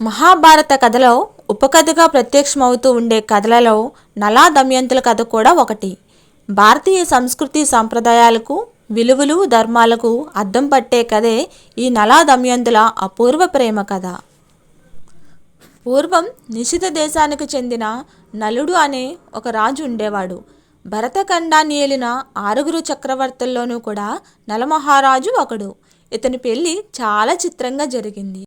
మహాభారత కథలో ఉపకథగా ప్రత్యక్షమవుతూ ఉండే కథలలో నలా దమయంతుల కథ కూడా ఒకటి. భారతీయ సంస్కృతి సంప్రదాయాలకు విలువలు ధర్మాలకు అద్దం పట్టే కథే ఈ నలా దమయంతుల అపూర్వ ప్రేమ కథ. పూర్వం నిషిత దేశానికి చెందిన నలుడు అనే ఒక రాజు ఉండేవాడు. భరతఖండాన్ని ఏలిన ఆరుగురు చక్రవర్తుల్లోనూ కూడా నలమహారాజు ఒకడు. ఇతని పెళ్ళి చాలా చిత్రంగా జరిగింది.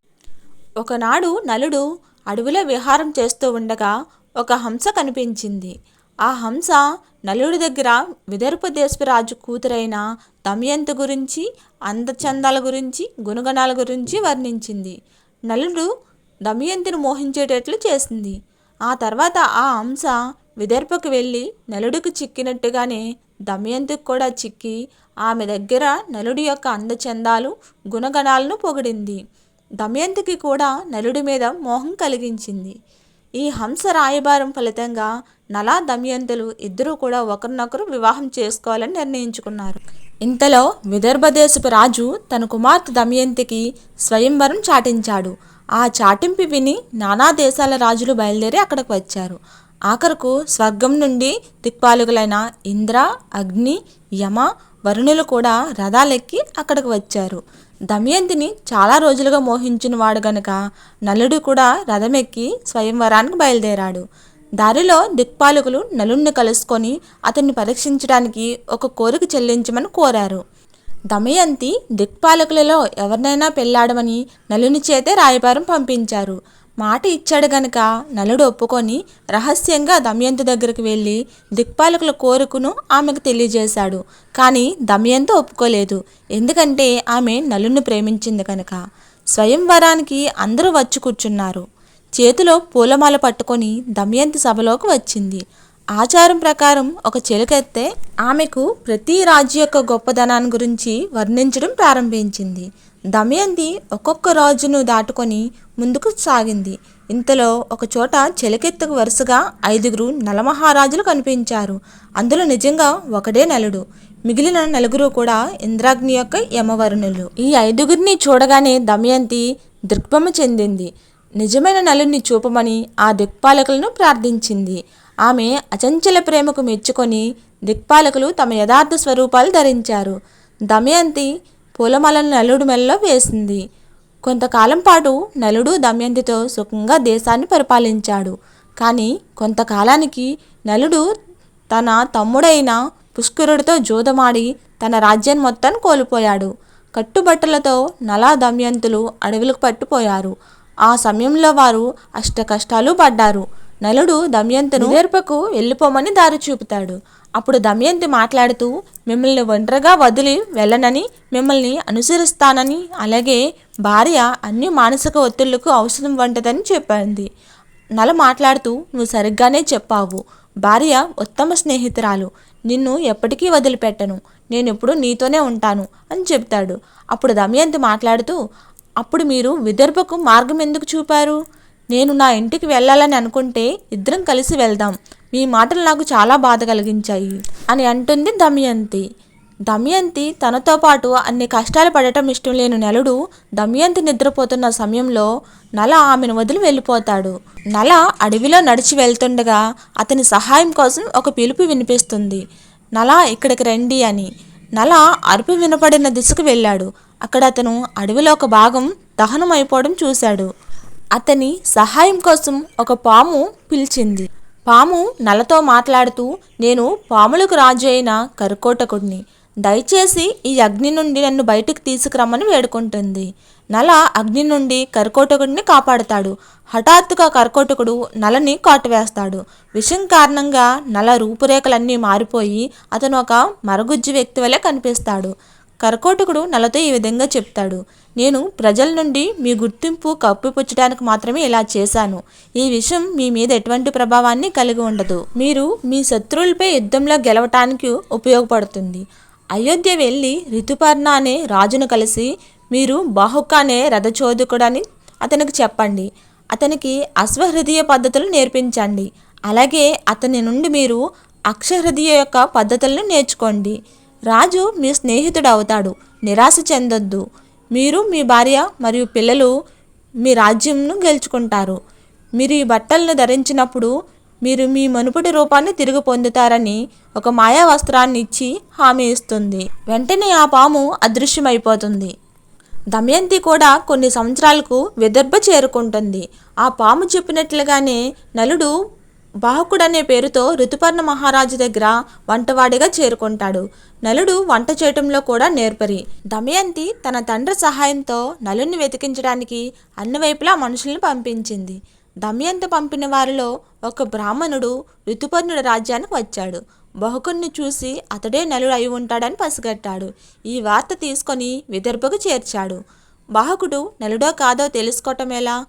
ఒకనాడు నలుడు అడవిలో విహారం చేస్తూ ఉండగా ఒక హంస కనిపించింది. ఆ హంస నలుడి దగ్గర విదర్భ దేశరాజు కూతురైన దమయంతి గురించి అందచందాల గురించి గుణగణాల గురించి వర్ణించింది. నలుడు దమయంతిని మోహించేటట్లు చేసింది. ఆ తర్వాత ఆ హంస విదర్భకు వెళ్ళి నలుడికి చిక్కినట్టుగానే దమయంతికి కూడా చిక్కి ఆమె దగ్గర నలుడి యొక్క అందచందాలు గుణగణాలను పొగిడింది. దమయంతికి కూడా నలుడి మీద మోహం కలిగించింది. ఈ హంస రాయబారం ఫలితంగా నలా దమయంతులు ఇద్దరూ కూడా ఒకరినొకరు వివాహం చేసుకోవాలని నిర్ణయించుకున్నారు. ఇంతలో విదర్భ దేశపు రాజు తన కుమార్తె దమయంతికి స్వయంవరం చాటించాడు. ఆ చాటింపు విని నానా దేశాల రాజులు బయలుదేరి అక్కడికి వచ్చారు. ఆఖరకు స్వర్గం నుండి దిక్పాలకులైన ఇంద్ర అగ్ని యమ వరుణులు కూడా రథాలెక్కి అక్కడికి వచ్చారు. దమయంతిని చాలా రోజులుగా మోహించిన వాడు గనుక నలుడు కూడా రథమెక్కి స్వయంవరానికి బయలుదేరాడు. దారిలో దిక్పాలకులు నలుణ్ణి కలుసుకొని అతన్ని పరీక్షించడానికి ఒక కోరిక చెల్లించమని కోరారు. దమయంతి దిక్పాలకులలో ఎవరినైనా పెళ్ళాడమని నలుని చేతే రాయబారం పంపించారు. మాట ఇచ్చాడు గనక నలుడు ఒప్పుకొని రహస్యంగా దమయంతి దగ్గరికి వెళ్ళి దిక్పాలకుల కోరికను ఆమెకు తెలియజేశాడు. కానీ దమయంతి ఒప్పుకోలేదు. ఎందుకంటే ఆమె నలుని ప్రేమించింది కనుక స్వయంవరానికి అందరూ వచ్చి కూర్చున్నారు. చేతిలో పూలమాల పట్టుకొని దమయంతి సభలోకి వచ్చింది. ఆచారం ప్రకారం ఒక చెలికెత్తే ఆమెకు ప్రతి రాజు యొక్క గొప్పదనాన్ని గురించి వర్ణించడం ప్రారంభించింది. దమయంతి ఒక్కొక్క రాజును దాటుకొని ముందుకు సాగింది. ఇంతలో ఒక చోట వరుసగా ఐదుగురు నలమహారాజులు కనిపించారు. అందులో నిజంగా ఒకడే నలుడు. మిగిలిన నలుగురు కూడా ఇంద్రాగ్ని యొక్క యమవరుణులు. ఈ ఐదుగురిని చూడగానే దమయంతి దృక్పమ చెందింది. నిజమైన నలుని చూపమని ఆ దిక్పాలకులను ప్రార్థించింది. ఆమె అచంచల ప్రేమకు మెచ్చుకొని దిక్పాలకులు తమ యథార్థ స్వరూపాలు ధరించారు. దమయంతి పూలమాలను నలుడు మెల్లో వేసింది. కొంతకాలం పాటు నలుడు దమయంతితో సుఖంగా దేశాన్ని పరిపాలించాడు. కానీ కొంతకాలానికి నలుడు తన తమ్ముడైన పుష్కరుడితో జూదమాడి తన రాజ్యాన్ని మొత్తాన్ని కోల్పోయాడు. కట్టుబట్టలతో నలా దమయంతులు అడవులకు పట్టుపోయారు. ఆ సమయంలో వారు అష్ట కష్టాలు పడ్డారు. నలుడు దమయంతును విదర్భకు వెళ్ళిపోమని దారి చూపుతాడు. అప్పుడు దమయంతి మాట్లాడుతూ మిమ్మల్ని ఒంటరిగా వదిలి వెళ్ళనని మిమ్మల్ని అనుసరిస్తానని అలాగే భార్య అన్ని మానసిక ఒత్తిళ్ళకు ఔషధం వంటదని చెప్పింది. నల మాట్లాడుతూ నువ్వు సరిగ్గానే చెప్పావు. భార్య ఉత్తమ స్నేహితురాలు. నిన్ను ఎప్పటికీ వదిలిపెట్టను. నేను ఎప్పుడు నీతోనే ఉంటాను అని చెప్తాడు. అప్పుడు దమయంతి మాట్లాడుతూ అప్పుడు మీరు విదర్భకు మార్గం ఎందుకు చూపారు? నేను నా ఇంటికి వెళ్ళాలని అనుకుంటే ఇద్దరం కలిసి వెళ్దాం. మీ మాటలు నాకు చాలా బాధ కలిగించాయి అని అంటుంది దమయంతి. దమయంతి తనతో పాటు అన్ని కష్టాలు పడటం ఇష్టం లేని నలుడు దమయంతి నిద్రపోతున్న సమయంలో నల ఆమెను వదిలి వెళ్ళిపోతాడు. నల అడవిలో నడిచి వెళ్తుండగా అతని సహాయం కోసం ఒక పిలుపు వినిపిస్తుంది. నల ఇక్కడికి రండి అని. నల అరుపు వినపడిన దిశకు వెళ్ళాడు. అక్కడ అతను అడవిలో ఒక భాగం దహనం అయిపోవడం చూశాడు. అతని సహాయం కోసం ఒక పాము పిలిచింది. పాము నలతో మాట్లాడుతూ నేను పాములకు రాజు అయిన కరుకోటకుడిని దయచేసి ఈ అగ్ని నుండి నన్ను బయటకు తీసుకురమ్మని వేడుకుంటుంది. నల అగ్ని నుండి కర్కోటకుడిని కాపాడుతాడు. హఠాత్తుగా కర్కోటకుడు నలని కాటువేస్తాడు. విషం కారణంగా నల రూపురేఖలన్నీ మారిపోయి అతను ఒక మరగుజ్జు వ్యక్తి వలె కనిపిస్తాడు. కర్కోటకుడు నలతో ఈ విధంగా చెప్తాడు నేను ప్రజల నుండి మీ గుర్తింపు కప్పిపుచ్చడానికి మాత్రమే ఇలా చేశాను. ఈ విషయం మీ మీద ఎటువంటి ప్రభావాన్ని కలిగి ఉండదు. మీరు మీ శత్రువులపై యుద్ధంలో గెలవటానికి ఉపయోగపడుతుంది. అయోధ్య వెళ్ళి రితుపర్ణ అనే రాజును కలిసి మీరు బాహుక అనే రథచోదకుడని అతనికి చెప్పండి. అతనికి అశ్వహృదయ పద్ధతులు నేర్పించండి. అలాగే అతని నుండి మీరు అక్షహృదయ యొక్క పద్ధతులను నేర్చుకోండి. రాజు మీ స్నేహితుడు అవుతాడు నిరాశ చెందొద్దు. మీరు మీ భార్య మరియు పిల్లలు మీ రాజ్యంను గెలుచుకుంటారు. మీరు ఈ బట్టలను ధరించినప్పుడు మీరు మీ మనుపటి రూపాన్ని తిరిగి పొందుతారని ఒక మాయా వస్త్రాన్ని ఇచ్చి హామీ ఇస్తుంది. వెంటనే ఆ పాము అదృశ్యమైపోతుంది. దమయంతి కూడా కొన్ని సంవత్సరాలకు విదర్భ చేరుకుంటుంది. ఆ పాము చెప్పినట్లుగానే నలుడు బాహుకుడనే పేరుతో ఋతుపర్ణ మహారాజు దగ్గర వంటవాడిగా చేరుకుంటాడు. నలుడు వంట చేయటంలో కూడా నేర్పరి. దమయంతి తన తండ్రి సహాయంతో నలుని వెతికించడానికి అన్ని వైపులా మనుషుల్ని పంపించింది. దమయంతి పంపిన వారిలో ఒక బ్రాహ్మణుడు ఋతుపర్ణుడి రాజ్యానికి వచ్చాడు. బహుకుణ్ణి చూసి అతడే నలుడు అయి ఉంటాడని పసిగట్టాడు. ఈ వార్త తీసుకొని విదర్భకు చేర్చాడు. బాహకుడు నలుడో కాదో తెలుసుకోవటం ఎలా?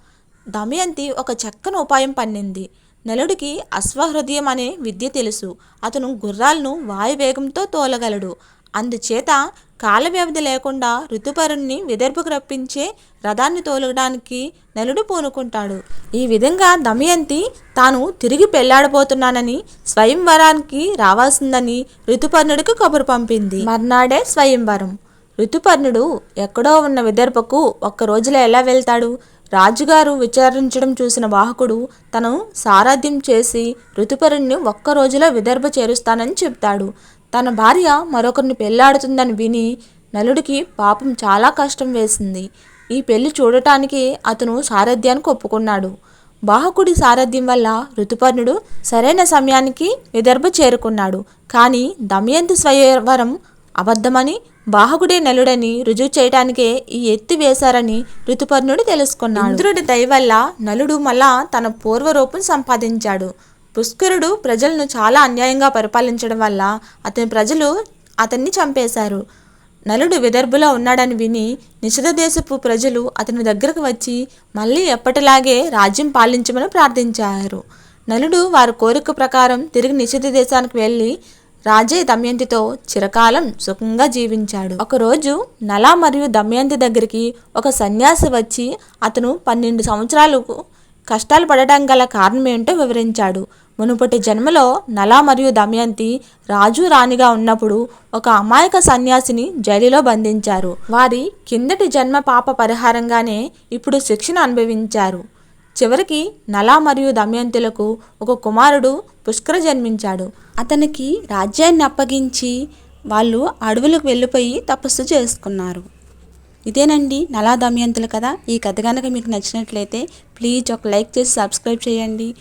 దమయంతి ఒక చక్కని ఉపాయం పన్నింది. నలుడికి అశ్వహృదయం అనే విద్య తెలుసు. అతను గుర్రాలను వాయువేగంతో తోలగలడు. అందుచేత కాల వ్యవధి లేకుండా ఋతుపరుణ్ణి విదర్భకు రప్పించే రథాన్ని తోలడానికి నలుడు పూనుకుంటాడు. ఈ విధంగా దమయంతి తాను తిరిగి పెళ్ళాడబోతున్నానని స్వయంవరానికి రావాల్సిందని ఋతుపర్ణుడికి కబురు పంపింది. మర్నాడే స్వయంవరం. ఋతుపర్ణుడు ఎక్కడో ఉన్న విదర్భకు ఒక్క రోజులో ఎలా వెళ్తాడు? రాజుగారు విచారించడం చూసిన వాహకుడు తను సారథ్యం చేసి ఋతుపరుణ్ణి ఒక్క రోజులో విదర్భ చేరుస్తానని చెప్తాడు తన భార్య మరొకరిని పెళ్ళాడుతుందని విని నలుడికి పాపం చాలా కష్టం వేసింది. ఈ పెళ్ళి చూడటానికి అతను సారథ్యానికి ఒప్పుకున్నాడు. బాహకుడి సారథ్యం వల్ల ఋతుపర్ణుడు సరైన సమయానికి విదర్భ చేరుకున్నాడు. కానీ దమయంతి స్వయంవరం అబద్ధమని బాహుడే నలుడని రుజువు చేయటానికే ఈ ఎత్తి వేశారని ఋతుపర్ణుడు తెలుసుకున్నాడు. ఇంద్రుడి దయవల్ల నలుడు మళ్ళా తన పూర్వరూపం సంపాదించాడు. పుష్కరుడు ప్రజలను చాలా అన్యాయంగా పరిపాలించడం వల్ల అతని ప్రజలు అతన్ని చంపేశారు. నలుడు విదర్భలో ఉన్నాడని విని నిషధ దేశపు ప్రజలు అతని దగ్గరకు వచ్చి మళ్ళీ ఎప్పటిలాగే రాజ్యం పాలించమని ప్రార్థించారు. నలుడు వారి కోరిక ప్రకారం తిరిగి నిషిద్ధ దేశానికి వెళ్ళి రాజే దమయంతితో చిరకాలం సుఖంగా జీవించాడు. ఒకరోజు నల మరియు దమయంతి దగ్గరికి ఒక సన్యాసి వచ్చి అతను పన్నెండు సంవత్సరాలకు కష్టాలు పడటం గల కారణం ఏంటో వివరించాడు. మునుపటి జన్మలో నల మరియు దమయంతి రాజు రాణిగా ఉన్నప్పుడు ఒక అమాయక సన్యాసిని జైలులో బంధించారు. వారి కిందటి జన్మ పాప పరిహారంగానే ఇప్పుడు శిక్షణ అనుభవించారు. చివరికి నల మరియు దమయంతులకు ఒక కుమారుడు పుష్కర జన్మించాడు. అతనికి రాజ్యాన్ని అప్పగించి వాళ్ళు అడవులకు వెళ్ళిపోయి తపస్సు చేసుకున్నారు. ఇదేనండి నలా దమయంతులు కదా. ఈ కథ కనుక మీకు నచ్చినట్లయితే ప్లీజ్ ఒక లైక్ చేసి సబ్స్క్రైబ్ చేయండి.